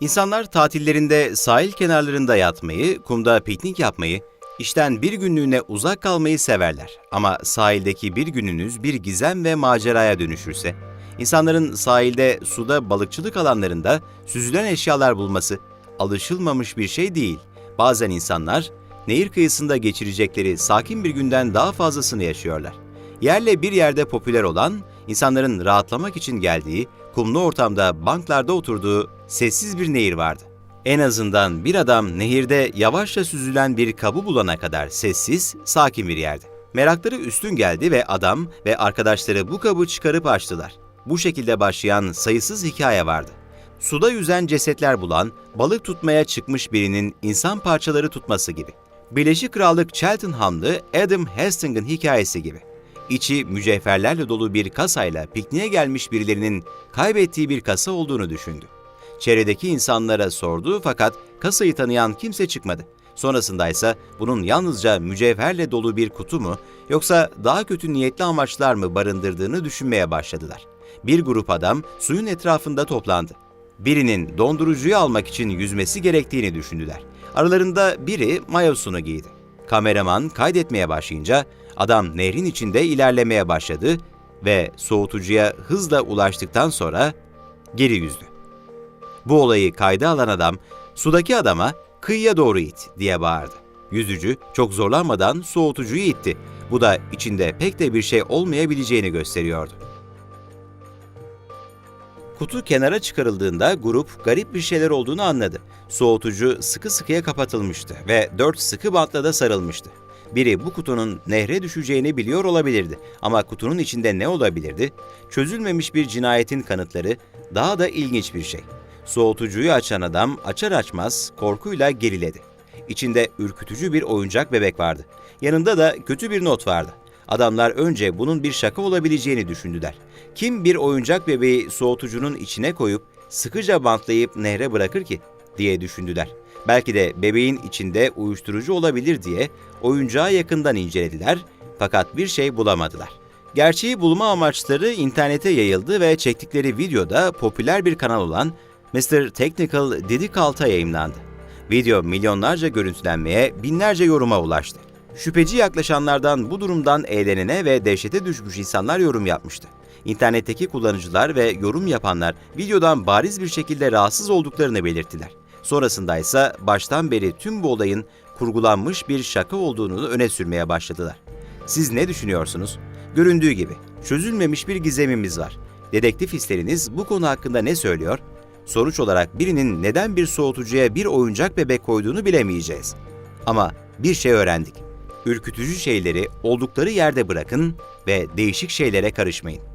İnsanlar tatillerinde sahil kenarlarında yatmayı, kumda piknik yapmayı, işten bir günlüğüne uzak kalmayı severler. Ama sahildeki bir gününüz bir gizem ve maceraya dönüşürse, insanların sahilde, suda, balıkçılık alanlarında süzülen eşyalar bulması alışılmamış bir şey değil. Bazen insanlar nehir kıyısında geçirecekleri sakin bir günden daha fazlasını yaşıyorlar. Yerle bir yerde popüler olan, insanların rahatlamak için geldiği, kumlu ortamda banklarda oturduğu sessiz bir nehir vardı. En azından bir adam nehirde yavaşça süzülen bir kabı bulana kadar sessiz, sakin bir yerdi. Merakları üstün geldi ve adam ve arkadaşları bu kabı çıkarıp açtılar. Bu şekilde başlayan sayısız hikaye vardı. Suda yüzen cesetler bulan, balık tutmaya çıkmış birinin insan parçaları tutması gibi. Birleşik Krallık Cheltenham'lı Adam Hastings'in hikayesi gibi. İçi mücevherlerle dolu bir kasayla pikniğe gelmiş birilerinin kaybettiği bir kasa olduğunu düşündü. Çevredeki insanlara sordu fakat kasayı tanıyan kimse çıkmadı. Sonrasında ise bunun yalnızca mücevherle dolu bir kutu mu yoksa daha kötü niyetli amaçlar mı barındırdığını düşünmeye başladılar. Bir grup adam suyun etrafında toplandı. Birinin dondurucuyu almak için yüzmesi gerektiğini düşündüler. Aralarında biri mayosunu giydi. Kameraman kaydetmeye başlayınca adam nehrin içinde ilerlemeye başladı ve soğutucuya hızla ulaştıktan sonra geri yüzdü. Bu olayı kayda alan adam sudaki adama kıyıya doğru it diye bağırdı. Yüzücü çok zorlanmadan soğutucuyu itti. Bu da içinde pek de bir şey olmayabileceğini gösteriyordu. Kutu kenara çıkarıldığında grup garip bir şeyler olduğunu anladı. Soğutucu sıkı sıkıya kapatılmıştı ve dört sıkı bantla da sarılmıştı. Biri bu kutunun nehre düşeceğini biliyor olabilirdi ama kutunun içinde ne olabilirdi? Çözülmemiş bir cinayetin kanıtları daha da ilginç bir şey. Soğutucuyu açan adam açar açmaz korkuyla geriledi. İçinde ürkütücü bir oyuncak bebek vardı. Yanında da kötü bir not vardı. Adamlar önce bunun bir şaka olabileceğini düşündüler. Kim bir oyuncak bebeği soğutucunun içine koyup sıkıca bantlayıp nehre bırakır ki diye düşündüler. Belki de bebeğin içinde uyuşturucu olabilir diye oyuncağı yakından incelediler fakat bir şey bulamadılar. Gerçeği bulma amaçları internete yayıldı ve çektikleri videoda popüler bir kanal olan Mr. Technical Didicalt'a yayımlandı. Video milyonlarca görüntülenmeye, binlerce yoruma ulaştı. Şüpheci yaklaşanlardan bu durumdan eğlenene ve dehşete düşmüş insanlar yorum yapmıştı. İnternetteki kullanıcılar ve yorum yapanlar videodan bariz bir şekilde rahatsız olduklarını belirttiler. Sonrasında ise baştan beri tüm bu olayın kurgulanmış bir şaka olduğunu öne sürmeye başladılar. Siz ne düşünüyorsunuz? Göründüğü gibi çözülmemiş bir gizemimiz var. Dedektif hisleriniz bu konu hakkında ne söylüyor? Sonuç olarak birinin neden bir soğutucuya bir oyuncak bebek koyduğunu bilemeyeceğiz. Ama bir şey öğrendik. Ürkütücü şeyleri oldukları yerde bırakın ve değişik şeylere karışmayın.